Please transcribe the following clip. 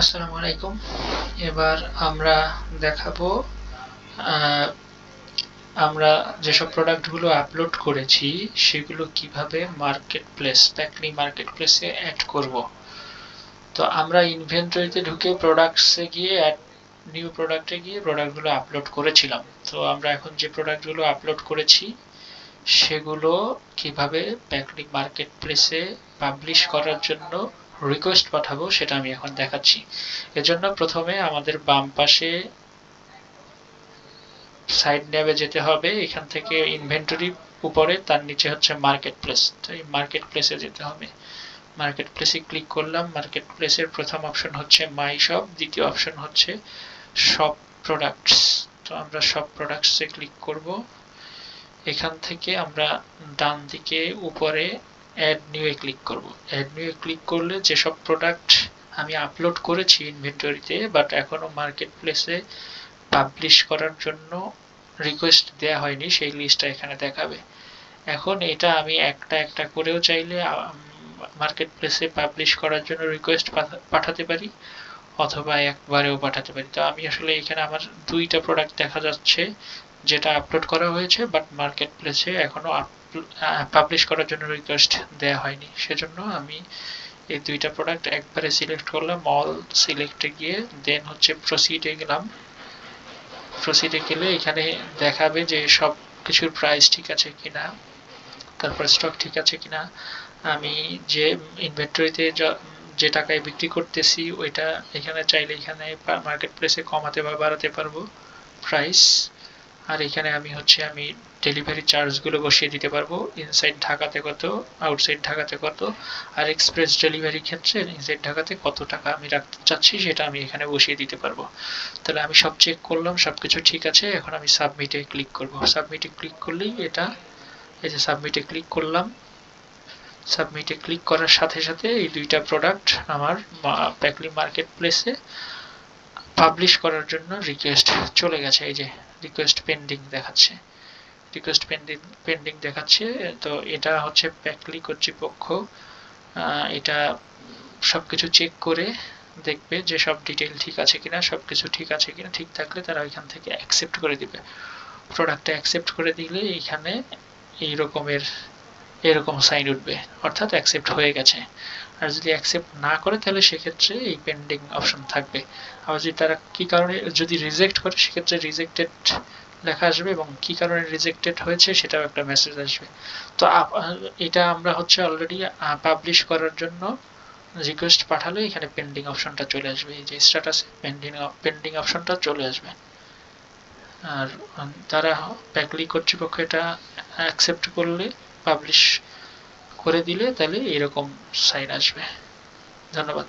আসসালামু আলাইকুম। এবার আমরা দেখাবো আমরা যেসব প্রোডাক্টগুলো আপলোড করেছি, সেগুলো কীভাবে মার্কেট প্লেস প্যাকনি মার্কেট প্লেসে অ্যাড করব। তো আমরা ইনভেন্টরিতে ঢুকে প্রোডাক্টসে গিয়ে অ্যাড নিউ প্রোডাক্টে গিয়ে প্রোডাক্টগুলো আপলোড করেছিলাম। তো আমরা এখন যে প্রোডাক্টগুলো আপলোড করেছি, সেগুলো কীভাবে প্যাকনি মার্কেট প্লেসে পাবলিশ করার জন্য রিকোয়েস্ট পাঠাবো, সেটা আমি এখন দেখাচ্ছি। এজন্য প্রথমে আমাদের বাম পাশে সাইড নেবে যেতে হবে, এখান থেকে ইনভেন্টরি উপরে, তার নিচে হচ্ছে মার্কেট প্লেস তো এই মার্কেট প্লেসে যেতে হবে। মার্কেট প্লেসে ক্লিক করলাম মার্কেট প্লেসের প্রথম অপশন হচ্ছে মাই শপ দ্বিতীয় অপশন হচ্ছে সব প্রোডাক্টস তো আমরা সব প্রোডাক্টসে ক্লিক করব। এখান থেকে আমরা ডান দিকে উপরে অ্যাড নিউয়ে ক্লিক করব। অ্যাড নিউয়ে ক্লিক করলে যেসব প্রোডাক্ট আমি আপলোড করেছি ইনভেন্টরিতে বাট এখনও মার্কেট প্লেসে পাবলিশ করার জন্য রিকোয়েস্ট দেয়া হয়নি, সেই লিস্টটা এখানে দেখাবে। এখন এটা আমি একটা একটা করেও চাইলে মার্কেট প্লেসে পাবলিশ করার জন্য রিকোয়েস্ট পাঠাতে পারি, অথবা একবারেও পাঠাতে পারি। তো আমি আসলে এখানে আমার দুইটা প্রোডাক্ট দেখা যাচ্ছে, যেটা আপলোড করা হয়েছে বাট মার্কেট প্লেসে এখনও পাবলিশ করার জন্য রিকোয়েস্ট দেয়া হয়নি। সেজন্য আমি এই দুইটা প্রোডাক্ট একবারে সিলেক্ট করলাম অল সিলেক্টে গিয়ে দেন হচ্ছে প্রসিডে গেলাম। প্রসিডে গেলে এখানে দেখাবে যে সব কিছুর প্রাইস ঠিক আছে কিনা, তারপর স্টক ঠিক আছে কিনা। আমি যে ইনভেন্টরিতে যে টাকায় বিক্রি করতেছি, ওইটা এখানে চাইলে এখানে মার্কেট প্লেসে কমাতে বা বাড়াতে পারব। প্রাইস আর এখানে আমি হচ্ছে, আমি ডেলিভারি চার্জগুলো বসিয়ে দিতে পারব। ইনসাইড ঢাকাতে কত আউটসাইড ঢাকাতে কত, আর এক্সপ্রেস ডেলিভারি ক্ষেত্রে ইনসাইড ঢাকাতে কত টাকা আমি রাখতে চাচ্ছি সেটা আমি এখানে বসিয়ে দিতে পারব। তাহলে আমি সব চেক করলাম সব কিছু ঠিক আছে। এখন আমি সাবমিটে ক্লিক করব। সাবমিটে ক্লিক করলেই এটা, এই যে সাবমিটে ক্লিক করলাম। সাবমিটে ক্লিক করার সাথে সাথে এই দুইটা প্রোডাক্ট আমার প্যাকলি মার্কেট প্লেসে পাবলিশ করার জন্য রিকোয়েস্ট চলে গেছে। এই যে রিকোয়েস্ট পেন্ডিং দেখাচ্ছে। রিকোয়েস্ট পেন্ডিং পেন্ডিং দেখাচ্ছে। তো এটা হচ্ছে প্যাকলি কর্তৃপক্ষ এটা সব কিছু চেক করে দেখবে যে সব ডিটেল ঠিক আছে কিনা সব কিছু ঠিক আছে কিনা। ঠিক থাকলে তারা ওইখান থেকে অ্যাকসেপ্ট করে দিবে। প্রোডাক্টটা অ্যাকসেপ্ট করে দিলে এইখানে এই রকমের এরকম সাইন উঠবে, অর্থাৎ অ্যাকসেপ্ট হয়ে গেছে। আর যদি অ্যাকসেপ্ট না করে, তাহলে সেক্ষেত্রে এই পেন্ডিং অপশন থাকবে। আবার যদি তারা কি কারণে, যদি রিজেক্ট করে, সেক্ষেত্রে রিজেক্টেড লেখা আসবে এবং কি কারণে রিজেক্টেড হয়েছে, সেটাও একটা মেসেজ আসবে। তো এটা আমরা হচ্ছে অলরেডি পাবলিশ করার জন্য রিকোয়েস্ট পাঠালে এখানে পেন্ডিং অপশনটা চলে আসবে। এই যে স্ট্যাটাস পেন্ডিং পেন্ডিং অপশনটা চলে আসবে। আর তারা প্যাকলি কর্তৃপক্ষ এটা অ্যাকসেপ্ট করলে পাবলিশ করে দিলে তাহলে এরকম সাইন আসবে। ধন্যবাদ।